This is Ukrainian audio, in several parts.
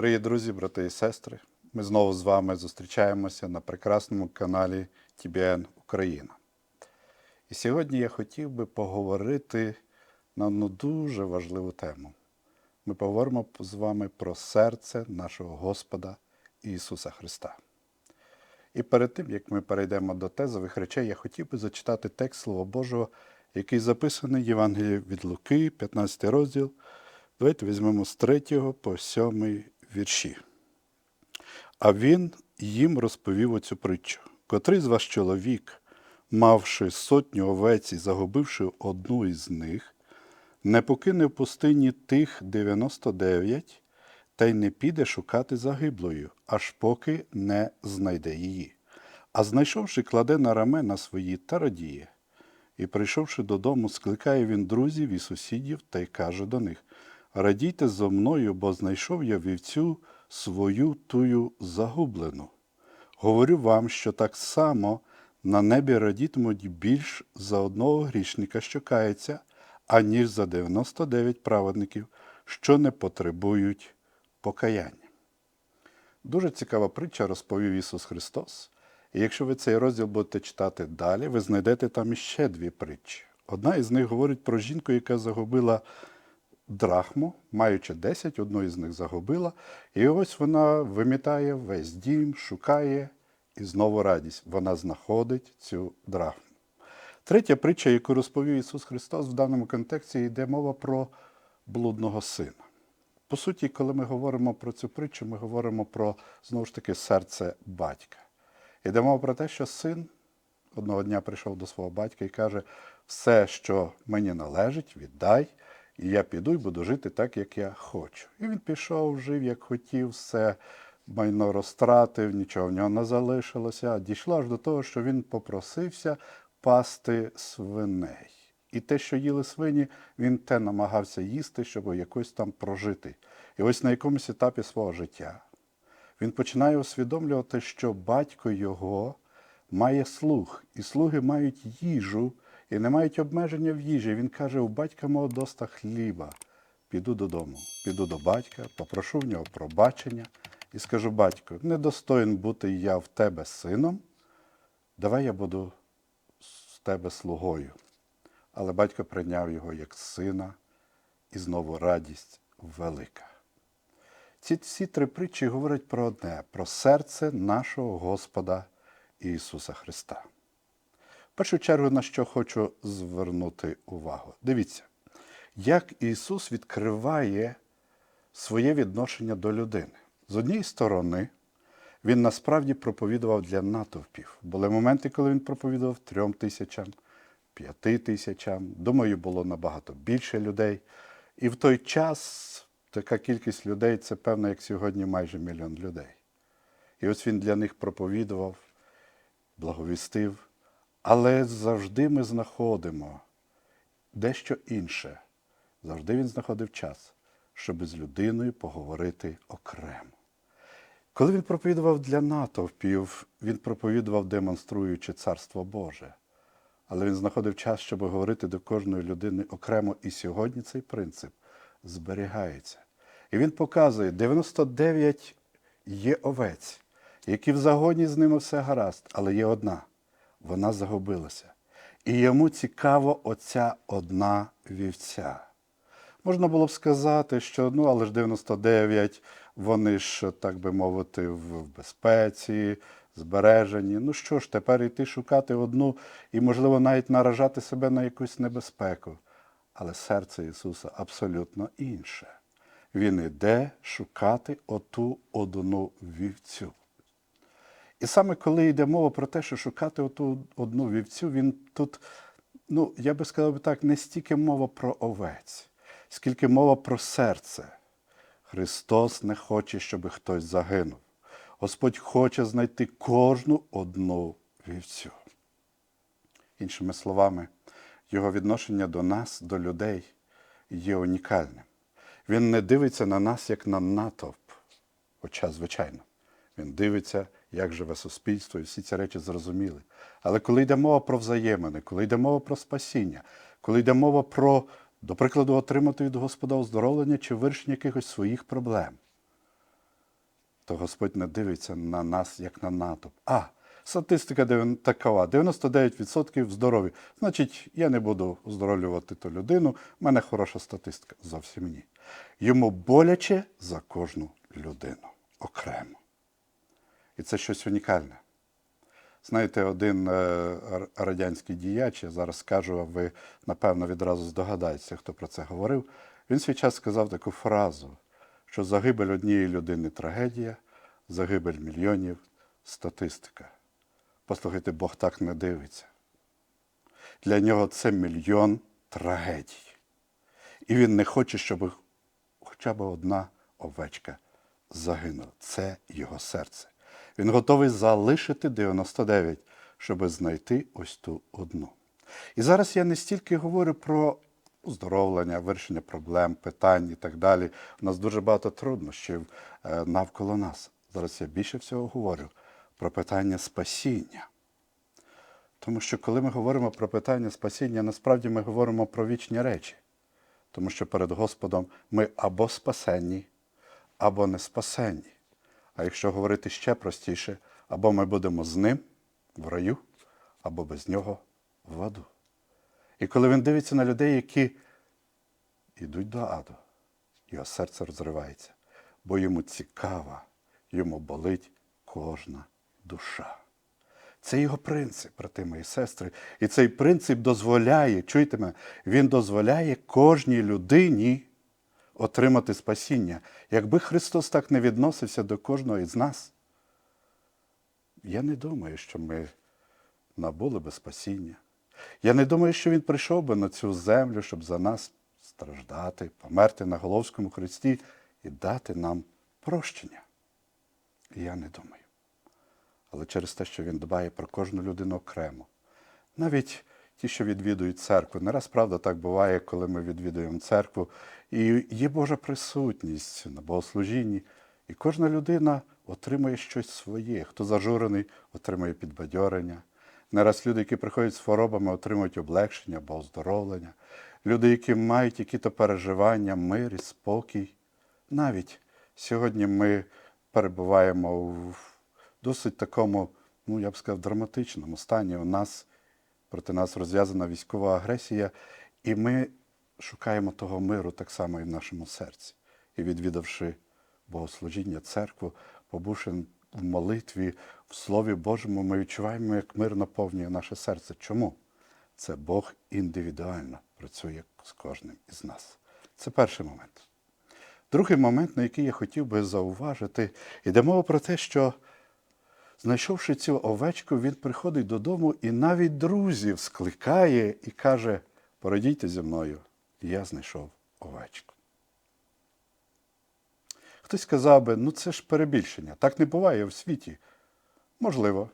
Дорогі друзі, брати і сестри, ми знову з вами зустрічаємося на прекрасному каналі TBN Україна. І сьогодні я хотів би поговорити на одну дуже важливу тему. Ми поговоримо з вами про серце нашого Господа Ісуса Христа. І перед тим, як ми перейдемо до тезових речей, я хотів би зачитати текст Слова Божого, який записаний в Євангелії від Луки, 15 розділ. Давайте візьмемо з 3 по 7 вірші. А він їм розповів оцю притчу. Котрий з вас чоловік, мавши сотню овець і загубивши одну із них, не покине в пустині тих 99 та й не піде шукати загиблою, аж поки не знайде її. А знайшовши, кладе на рамена свої та радіє. І, прийшовши додому, скликає він друзів і сусідів та й каже до них: Радійте зо мною, бо знайшов я вівцю свою тую загублену. Говорю вам, що так само на небі радітимуть більш за одного грішника, що кається, аніж за 99 праведників, що не потребують покаяння. Дуже цікава притча розповів Ісус Христос. І якщо ви цей розділ будете читати далі, ви знайдете там іще дві притчі. Одна із них говорить про жінку, яка загубила драхму, маючи 10, одну із них загубила. І ось вона вимітає весь дім, шукає і знову радість. Вона знаходить цю драхму. Третя притча, яку розповів Ісус Христос в даному контексті, йде мова про блудного сина. По суті, коли ми говоримо про цю притчу, ми говоримо про знову ж таки серце батька. Йде мова про те, що син одного дня прийшов до свого батька і каже: все, що мені належить, віддай, і я піду і буду жити так, як я хочу. І він пішов, жив, як хотів, все майно розтратив, нічого в нього не залишилося. Дійшло аж до того, що він попросився пасти свиней. І те, що їли свині, він те намагався їсти, щоб якось там прожити. І ось на якомусь етапі свого життя він починає усвідомлювати, що батько його має слуг, і слуги мають їжу і не мають обмеження в їжі. Він каже: у батька мого доста хліба. Піду додому, піду до батька, попрошу в нього пробачення і скажу: батько, недостоїн бути я в тебе сином, давай я буду з тебе слугою. Але батько прийняв його як сина, і знову радість велика. Ці всі три притчі говорять про одне: про серце нашого Господа Ісуса Христа. Першу чергу, на що хочу звернути увагу. Дивіться, як Ісус відкриває своє відношення до людини. З однієї сторони, Він насправді проповідував для натовпів. Були моменти, коли він проповідував трьом тисячам, п'яти тисячам. Думаю, було набагато більше людей. І в той час така кількість людей це певно, як сьогодні, майже мільйон людей. І ось він для них проповідував, благовістив. Але завжди ми знаходимо дещо інше. Завжди він знаходив час, щоб з людиною поговорити окремо. Коли він проповідував для натовпів, він проповідував, демонструючи Царство Боже. Але він знаходив час, щоб говорити до кожної людини окремо. І сьогодні цей принцип зберігається. І він показує, 99 є овець, які в загоні з ними все гаразд, але є одна. Вона загубилася. І йому цікаво оця одна вівця. Можна було б сказати, що ну, але ж 99, вони ж, так би мовити, в безпеці, збережені. Ну що ж, тепер йти шукати одну і, можливо, навіть наражати себе на якусь небезпеку. Але серце Ісуса абсолютно інше. Він іде шукати оту одну вівцю. І саме коли йде мова про те, що шукати оту одну вівцю, він тут, ну, я би сказав так, не стільки мова про овець, скільки мова про серце. Христос не хоче, щоб хтось загинув. Господь хоче знайти кожну одну вівцю. Іншими словами, його відношення до нас, до людей, є унікальним. Він не дивиться на нас як на натовп, хоча, звичайно, він дивиться, як живе суспільство, і всі ці речі зрозуміли. Але коли йде мова про взаємини, коли йде мова про спасіння, коли йде мова про, до прикладу, отримати від Господа оздоровлення чи вирішення якихось своїх проблем, то Господь не дивиться на нас, як на натовп. А, статистика такова: 99% здорові. Значить, я не буду оздоровлювати ту людину, в мене хороша статистика. Зовсім ні. Йому боляче за кожну людину окремо. І це щось унікальне. Знаєте, один е, радянський діяч, я зараз скажу, а ви, напевно, відразу здогадаєтеся, хто про це говорив. Він свій час сказав таку фразу, що загибель однієї людини трагедія, загибель мільйонів статистика. Послухайте, Бог так не дивиться. Для нього це мільйон трагедій. І він не хоче, щоб хоча б одна овечка загинула. Це його серце. Він готовий залишити 99, щоб знайти ось ту одну. І зараз я не стільки говорю про оздоровлення, вирішення проблем, питань і так далі. У нас дуже багато труднощів е, навколо нас. Зараз я більше всього говорю про питання спасіння. Тому що коли ми говоримо про питання спасіння, насправді ми говоримо про вічні речі. Тому що перед Господом ми або спасенні, або не спасенні. А якщо говорити ще простіше, або ми будемо з ним в раю, або без нього в аду. І коли він дивиться на людей, які йдуть до аду, його серце розривається, бо йому цікава, йому болить кожна душа. Це його принцип, брати мої сестри. І цей принцип дозволяє, чуєте мене, він дозволяє кожній людині отримати спасіння. Якби Христос так не відносився до кожного із нас, я не думаю, що ми набули би спасіння. Я не думаю, що Він прийшов би на цю землю, щоб за нас страждати, померти на Головському хресті і дати нам прощення. Я не думаю але через те, що він дбає про кожну людину окремо. Навіть ті, що відвідують церкву. Не раз правда так буває, коли ми відвідуємо церкву, і є Божа присутність на богослужінні, і кожна людина отримує щось своє. Хто зажурений, отримує підбадьорення. Не раз люди, які приходять з хворобами, отримують облегшення або оздоровлення. Люди, які мають які-то переживання, мир і спокій. Навіть сьогодні ми перебуваємо в досить такому, ну я б сказав, драматичному стані. У нас проти нас розв'язана військова агресія, і ми шукаємо того миру так само і в нашому серці. І відвідавши богослужіння, церкву, побувши в молитві, в Слові Божому, ми відчуваємо, як мир наповнює наше серце. Чому? Це Бог індивідуально працює з кожним із нас. Це перший момент. Другий момент, на який я хотів би зауважити, йде мова про те, що знайшовши цю овечку, він приходить додому і навіть друзів скликає і каже: Породійте зі мною, я знайшов овечку. Хтось сказав би, ну це ж перебільшення. Так не буває в світі. Можливо.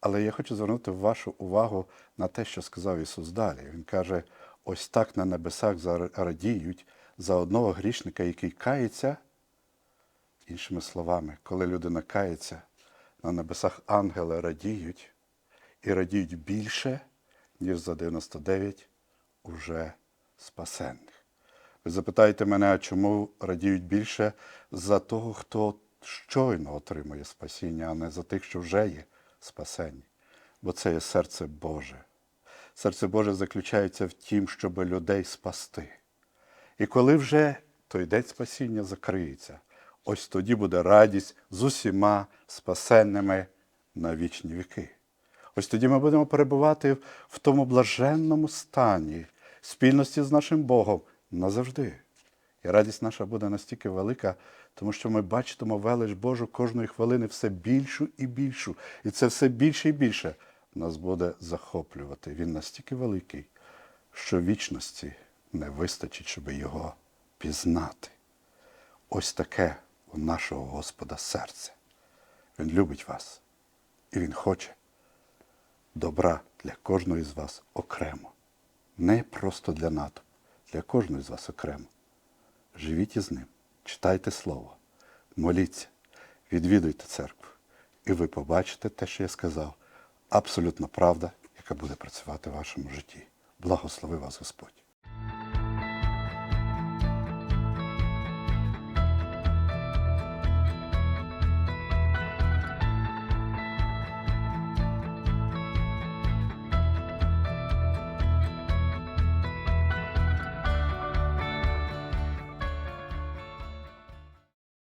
Але я хочу звернути вашу увагу на те, що сказав Ісус далі. Він каже: ось так на небесах радіють за одного грішника, який кається. Іншими словами, коли людина кається, на небесах ангели радіють і радіють більше, ніж за 99 уже спасенних. Ви запитаєте мене, а чому радіють більше за того, хто щойно отримує спасіння, а не за тих, що вже є спасені. Бо це є серце Боже. Серце Боже заключається в тім, щоб людей спасти. І коли вже той день спасіння закриється, ось тоді буде радість з усіма спасенними на вічні віки. Ось тоді ми будемо перебувати в тому блаженному стані, спільності з нашим Богом назавжди. І радість наша буде настільки велика, тому що ми бачитимо велич Божу кожної хвилини все більшу і більшу. І це все більше і більше нас буде захоплювати. Він настільки великий, що вічності не вистачить, щоб його пізнати. Ось таке у нашого Господа серце. Він любить вас, і Він хоче добра для кожного з вас окремо. Не просто для НАТО, для кожного з вас окремо. Живіть із ним, читайте Слово, моліться, відвідуйте церкву, і ви побачите те, що я сказав, абсолютно правда, яка буде працювати в вашому житті. Благослови вас Господь.